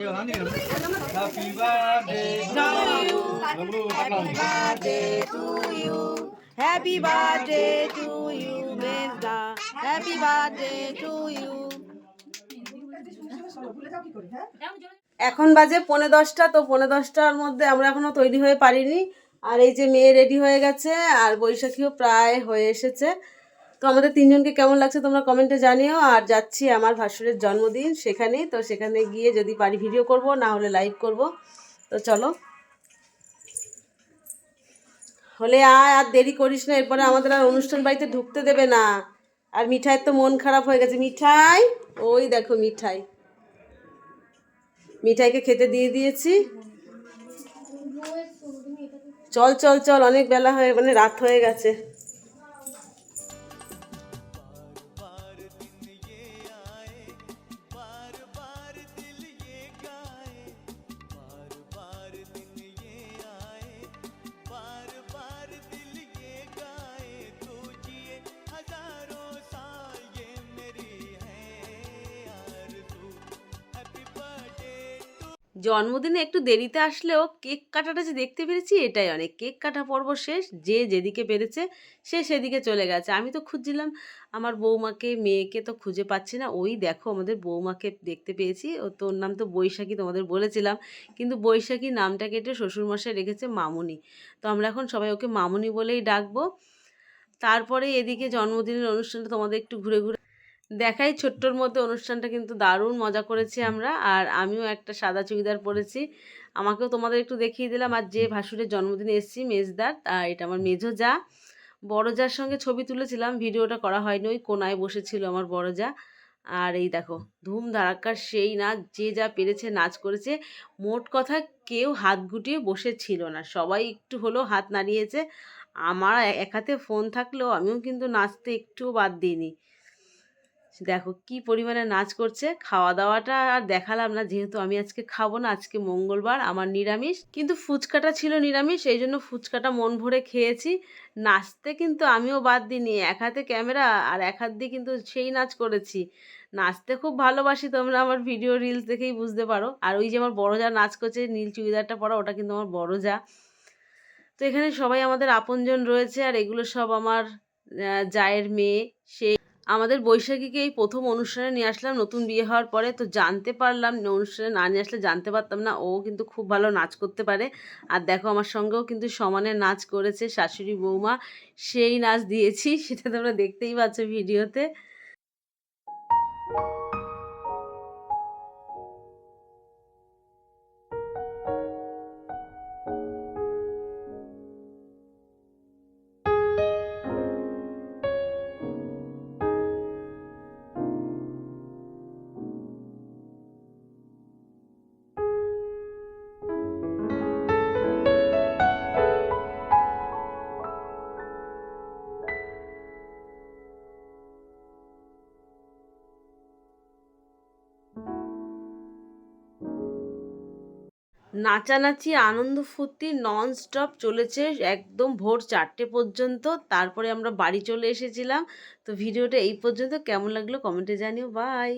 Happy birthday to you. Happy birthday to you. Happy birthday to you, Mezda. Happy birthday to you. এখন বাজে পৌনে দশটা তো পৌনে দশটার মধ্যে আমরা এখনও তৈরি হয়ে পারিনি আর এই যে মেয়ে রেডি হয়ে গেছে আর বৈশাখীও প্রায় হয়ে এসেছে তো আমাদের তিনজনকে কেমন লাগছে তোমরা কমেন্টে জানিও। আর যাচ্ছি আমার ভাসুরের জন্মদিন সেখানে তো সেখানে গিয়ে যদি পারি ভিডিও করব, না হলে লাইভ করব। তো চলো। হলে আয়, আর দেরি করিস না, এরপরে আমাদের আর অনুষ্ঠান বাড়িতে ঢুকতে দেবে না। আর মিঠাইয়ের তো মন খারাপ হয়ে গেছে। মিঠাই, ওই দেখো মিঠাই। মিঠাইকে খেতে দিয়ে দিয়েছি। চল চল চল, অনেক বেলা হয়ে মানে রাত হয়ে গেছে। জন্মদিনে একটু দেরিতে আসলেও কেক কাটাটা যে দেখতে পেরেছি, এটাই অনেক। কেক কাটা পর্ব শেষ, যে যেদিকে পেরেছে, সে সেদিকে চলে গেছে। আমি তো খুঁজছিলাম, আমার বৌমাকে, মেয়েকে তো খুঁজে পাচ্ছি না। ওই দেখো, আমাদের বৌমাকে দেখতে পেয়েছি। ও তোর নাম তো বৈশাখী, তোমাদের বলেছিলাম। কিন্তু বৈশাখী নামটা কেটে শ্বশুরমশাই রেখেছে মামুনি। তো আমরা এখন সবাই ওকে মামুনি বলেই ডাকবো। তারপরে এদিকে জন্মদিনের অনুষ্ঠানটা তোমাদের একটু ঘুরে ঘুরে দেখাই ছোট্টর মধ্যে অনুষ্ঠানটা কিন্তু দারুণ মজা করেছি আমরা। আর আমিও একটা সাদা চুড়িদার পরেছি। আমাকেও তোমাদের একটু দেখিয়ে দিলাম। আর যে ভাসুরের জন্মদিনে এসেছি মেজদার আর এটা আমার মেজো যা। বড় যার সঙ্গে ছবি তুলেছিলাম ভিডিওটা করা হয়নি ওই কোনায় বসেছিল আমার বড় যা আর এই দেখো ধুম ধারাক্কার সেই নাচ যে যা পেরেছে নাচ করেছে। মোট কথা কেউ হাত গুটিয়ে বসে ছিল না সবাই একটু হলেও হাত নাড়িয়েছে। আমার এক হাতে ফোন থাকলেও আমিও কিন্তু নাচতে একটুও বাদ দিইনি। দেখো কি পরিমাণে নাচ করছে খাওয়া দাওয়াটা আর দেখালাম না, যেহেতু আমি আজকে খাব না, আজকে মঙ্গলবার, আমার নিরামিষ। কিন্তু ফুচকাটা ছিল নিরামিষ, এই জন্য ফুচকাটা মন ভরে খেয়েছি। নাচতে কিন্তু আমিও বাদ দিইনি, এক হাতে ক্যামেরা আর এক হাত দিয়ে কিন্তু সেই নাচ করেছি। নাচতে খুব ভালোবাসি তোমরা আমার ভিডিও রিলস দেখেই বুঝতে পারো। আর ওই যে আমার বড় যা নাচ করছে, নীল চুড়িদারটা পরা, ওটা কিন্তু আমার বড় যা। তো এখানে সবাই আমাদের আপনজন রয়েছে, আর এগুলো সব আমার জায়ের মেয়ে সেই আমাদের বৈশাখীকে এই প্রথম অনুষ্ঠানে নিয়ে আসলাম। নতুন বিয়ে হওয়ার পরে তো জানতে পারলাম অনুষ্ঠানে না নিয়ে আসলে জানতে পারতাম না। ও কিন্তু খুব ভালো নাচ করতে পারে। আর দেখো আমার সঙ্গেও কিন্তু সমানে নাচ করেছে শাশুড়ি বৌমা। সেই নাচ দিয়েছি, সেটা তোমরা দেখতেই পাচ্ছ ভিডিওতে। নাচানাচি, আনন্দ ফুর্তি নন স্টপ চলেছে একদম ভোর চারটে পর্যন্ত। তারপরে আমরা বাড়ি চলে এসেছিলাম। তো ভিডিওটা এই পর্যন্ত। কেমন লাগল কমেন্টে জানিও। বাই